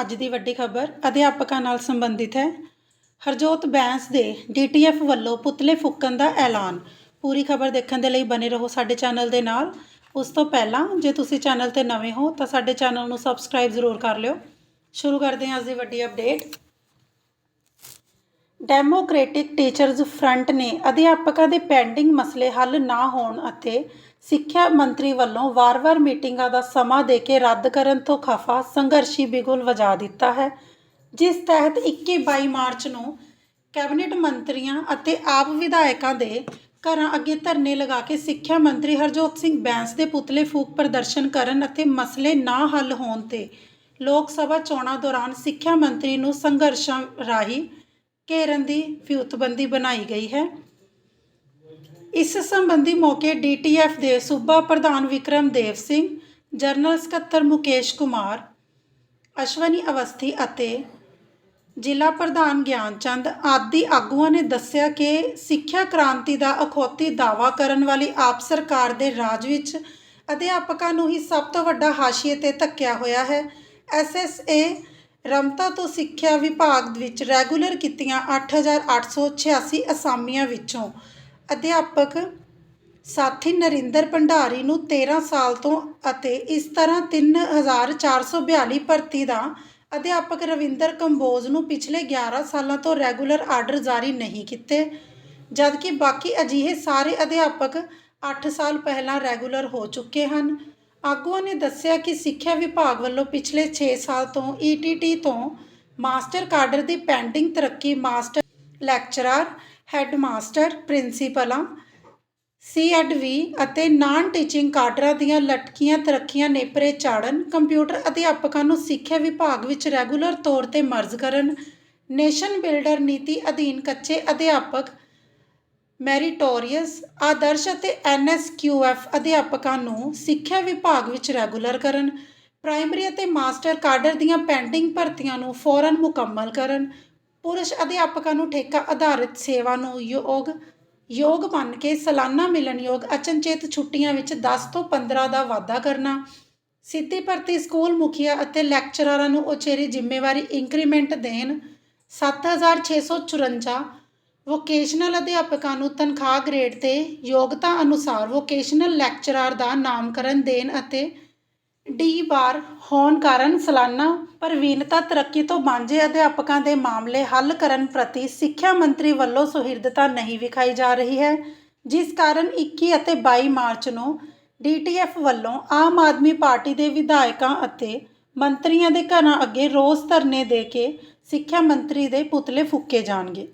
ਅੱਜ ਦੀ ਵੱਡੀ ਖਬਰ ਅਧਿਆਪਕਾਂ ਨਾਲ ਸੰਬੰਧਿਤ ਹੈ। ਹਰਜੋਤ ਬੈਂਸ ਦੇ ਡੀਟੀਐਫ ਵੱਲੋਂ ਪੁਤਲੇ ਫੂਕਣ ਦਾ ਐਲਾਨ। ਪੂਰੀ ਖਬਰ ਦੇਖਣ ਦੇ ਲਈ ਬਨੇ ਰਹੋ ਸਾਡੇ ਚੈਨਲ ਦੇ ਨਾਲ। ਉਸ ਤੋਂ ਪਹਿਲਾਂ ਜੇ ਤੁਸੀਂ ਚੈਨਲ ਤੇ ਨਵੇਂ ਹੋ ਤਾਂ ਸਾਡੇ ਚੈਨਲ ਨੂੰ ਸਬਸਕ੍ਰਾਈਬ ਜ਼ਰੂਰ ਕਰ ਲਿਓ। ਸ਼ੁਰੂ ਕਰਦੇ ਹਾਂ ਅੱਜ ਦੀ ਵੱਡੀ ਅਪਡੇਟ। ਡੈਮੋਕ੍ਰੈਟਿਕ ਟੀਚਰਜ਼ ਫਰੰਟ ਨੇ ਅਧਿਆਪਕਾਂ ਦੇ ਪੈਂਡਿੰਗ ਮਸਲੇ ਹੱਲ ਨਾ ਹੋਣ ਅਤੇ ਸਿੱਖਿਆ ਮੰਤਰੀ ਵੱਲੋਂ ਵਾਰ-ਵਾਰ ਮੀਟਿੰਗਾਂ ਦਾ ਸਮਾਂ ਦੇ ਕੇ ਰੱਦ ਕਰਨ ਤੋਂ ਖਫਾ ਸੰਘਰਸ਼ੀ ਬਿਗੁਲ ਵਜਾ ਦਿੱਤਾ ਹੈ, ਜਿਸ ਤਹਿਤ 21-22 ਮਾਰਚ ਨੂੰ ਕੈਬਨਿਟ ਮੰਤਰੀਆਂ ਅਤੇ ਆਪ ਵਿਧਾਇਕਾਂ ਦੇ ਘਰਾਂ ਅੱਗੇ ਧਰਨੇ ਲਗਾ ਕੇ ਸਿੱਖਿਆ ਮੰਤਰੀ ਹਰਜੋਤ ਸਿੰਘ ਬੈਂਸ ਦੇ ਪੁਤਲੇ ਫੂਕ ਪ੍ਰਦਰਸ਼ਨ ਕਰਨ ਅਤੇ ਮਸਲੇ ਨਾ ਹੱਲ ਹੋਣ ਤੇ ਲੋਕ ਸਭਾ ਚੋਣਾਂ ਦੌਰਾਨ ਸਿੱਖਿਆ ਮੰਤਰੀ ਨੂੰ ਸੰਘਰਸ਼ਾਂ ਰਾਹੀਂ ਘੇਰਨ ਦੀ ਵਿਉਂਤਬੰਦੀ ਬਣਾਈ ਗਈ ਹੈ। ਇਸ ਸੰਬੰਧੀ ਮੌਕੇ ਡੀਟੀਐਫ ਦੇ ਸੂਬਾ ਪ੍ਰਧਾਨ ਵਿਕਰਮ ਦੇਵ ਸਿੰਘ, ਜਨਰਲ ਸਕੱਤਰ ਮੁਕੇਸ਼ ਕੁਮਾਰ, ਅਸ਼ਵਨੀ ਅਵਸਥੀ ਅਤੇ ਜ਼ਿਲ੍ਹਾ ਪ੍ਰਧਾਨ ਗਿਆਨਚੰਦ ਆਦਿ ਆਗੂਆਂ ਨੇ ਦੱਸਿਆ ਕਿ ਸਿੱਖਿਆ ਕ੍ਰਾਂਤੀ ਦਾ ਅਖੌਤੀ ਦਾਅਵਾ ਕਰਨ ਵਾਲੀ ਆਪ ਸਰਕਾਰ ਦੇ ਰਾਜ ਵਿੱਚ ਅਧਿਆਪਕਾਂ ਨੂੰ ਹੀ ਸਭ ਤੋਂ ਵੱਡਾ ਹਾਸ਼ੀਏ ਤੇ ਧੱਕਿਆ ਹੋਇਆ ਹੈ। ਐਸਐਸਏ ਰਮਤਾ ਤੋਂ ਸਿੱਖਿਆ ਵਿਭਾਗ ਵਿੱਚ ਰੈਗੂਲਰ ਕੀਤੀਆਂ 8886 ਅਸਾਮੀਆਂ ਵਿੱਚੋਂ ਅਧਿਆਪਕ ਸਾਥੀ ਨਰਿੰਦਰ ਭੰਡਾਰੀ ਨੂੰ 13 ਸਾਲ ਤੋਂ ਅਤੇ ਇਸ ਤਰ੍ਹਾਂ 3442 ਭਰਤੀ ਦਾ ਅਧਿਆਪਕ ਰਵਿੰਦਰ ਕੰਬੋਜ ਨੂੰ ਪਿਛਲੇ 11 ਸਾਲਾਂ ਤੋਂ ਰੈਗੂਲਰ ਆਰਡਰ ਜਾਰੀ ਨਹੀਂ ਕੀਤੇ, ਜਦਕਿ ਬਾਕੀ ਅਜਿਹੇ ਸਾਰੇ ਅਧਿਆਪਕ 8 ਸਾਲ ਪਹਿਲਾਂ ਰੈਗੂਲਰ ਹੋ ਚੁੱਕੇ ਹਨ। ਆਗੂਆਂ ਨੇ ਦੱਸਿਆ ਕਿ ਸਿੱਖਿਆ ਵਿਭਾਗ ਵੱਲੋਂ ਪਿਛਲੇ 6 ਸਾਲ ਤੋਂ ਈਟੀਟੀ ਤੋਂ ਮਾਸਟਰ ਕਾਡਰ ਦੀ ਪੈਂਡਿੰਗ ਤਰੱਕੀ ਮਾਸਟਰ ਲੈਕਚਰਰ ਹੈੱਡ ਮਾਸਟਰ ਪ੍ਰਿੰਸੀਪਲਾਂ, ਸੀਐਡਵੀ ਅਤੇ ਨਾਨ ਟੀਚਿੰਗ ਕਾਡਰਾਂ ਦੀਆਂ ਲਟਕੀਆਂ ਤਰੱਕੀਆਂ ਨੇਪਰੇ ਚਾੜਨ ਕੰਪਿਊਟਰ ਅਧਿਆਪਕਾਂ ਨੂੰ ਸਿੱਖਿਆ ਵਿਭਾਗ ਵਿੱਚ ਰੈਗੂਲਰ ਤੌਰ ਤੇ ਮਰਜ਼ ਕਰਨ, ਨੇਸ਼ਨ ਬਿਲਡਰ ਨੀਤੀ ਅਧੀਨ ਕੱਚੇ ਅਧਿਆਪਕ ਮੈਰੀਟੋਰੀਅਸ ਆਦਰਸ਼ ਅਤੇ ਐਨਐਸਕਿਊਐਫ ਅਧਿਆਪਕਾਂ ਨੂੰ ਸਿੱਖਿਆ ਵਿਭਾਗ ਵਿੱਚ ਰੈਗੂਲਰ ਕਰਨ, ਪ੍ਰਾਇਮਰੀ ਅਤੇ ਮਾਸਟਰ ਕਾਡਰ ਦੀਆਂ ਪੈਂਡਿੰਗ ਭਰਤੀਆਂ ਨੂੰ ਫੌਰਨ ਮੁਕੰਮਲ ਕਰਨ, ਪੁਰਸ਼ ਅਧਿਆਪਕਾਂ ਨੂੰ ਠੇਕਾ ਆਧਾਰਿਤ ਸੇਵਾ ਨੂੰ ਯੋਗ ਯੋਗ ਮੰਨ ਕੇ ਸਾਲਾਨਾ ਮਿਲਣਯੋਗ ਅਚਨਚੇਤ ਛੁੱਟੀਆਂ ਵਿੱਚ 10 ਤੋਂ 15 ਦਾ ਵਾਧਾ ਕਰਨਾ, ਸਿੱਧੀ ਭਰਤੀ ਸਕੂਲ ਮੁਖੀਆ ਅਤੇ ਲੈਕਚਰਰਾਂ ਨੂੰ ਉਚੇਰੀ ਜ਼ਿੰਮੇਵਾਰੀ ਇੰਕਰੀਮੈਂਟ ਦੇਣ 7654 ਵੋਕੇਸ਼ਨਲ ਅਧਿਆਪਕਾਂ ਨੂੰ ਤਨਖਾਹ ਗ੍ਰੇਡ ਤੇ ਯੋਗਤਾ ਅਨੁਸਾਰ ਵੋਕੇਸ਼ਨਲ ਲੈਕਚਰਾਰ ਦਾ ਨਾਮਕਰਨ ਦੇਣ ਅਤੇ ਡੀ ਬਾਰ ਹੋਣ ਕਾਰਨ ਸਾਲਾਨਾ ਪ੍ਰਵੀਨਤਾ ਤਰੱਕੀ ਤੋਂ ਵਾਂਝੇ ਅਧਿਆਪਕਾਂ ਦੇ ਮਾਮਲੇ ਹੱਲ ਕਰਨ ਪ੍ਰਤੀ ਸਿੱਖਿਆ ਮੰਤਰੀ ਵੱਲੋਂ ਸੁਹਿਰਦਤਾ ਨਹੀਂ ਵਿਖਾਈ ਜਾ ਰਹੀ ਹੈ, ਜਿਸ ਕਾਰਨ 21 ਅਤੇ 22 ਮਾਰਚ ਨੂੰ ਡੀਟੀਐਫ ਵੱਲੋਂ ਆਮ ਆਦਮੀ ਪਾਰਟੀ ਦੇ ਵਿਧਾਇਕਾਂ ਅਤੇ ਮੰਤਰੀਆਂ ਦੇ ਘਰਾਂ ਅੱਗੇ ਰੋਸ ਧਰਨੇ ਦੇ ਕੇ ਸਿੱਖਿਆ ਮੰਤਰੀ ਦੇ ਪੁਤਲੇ ਫੂਕੇ ਜਾਣਗੇ।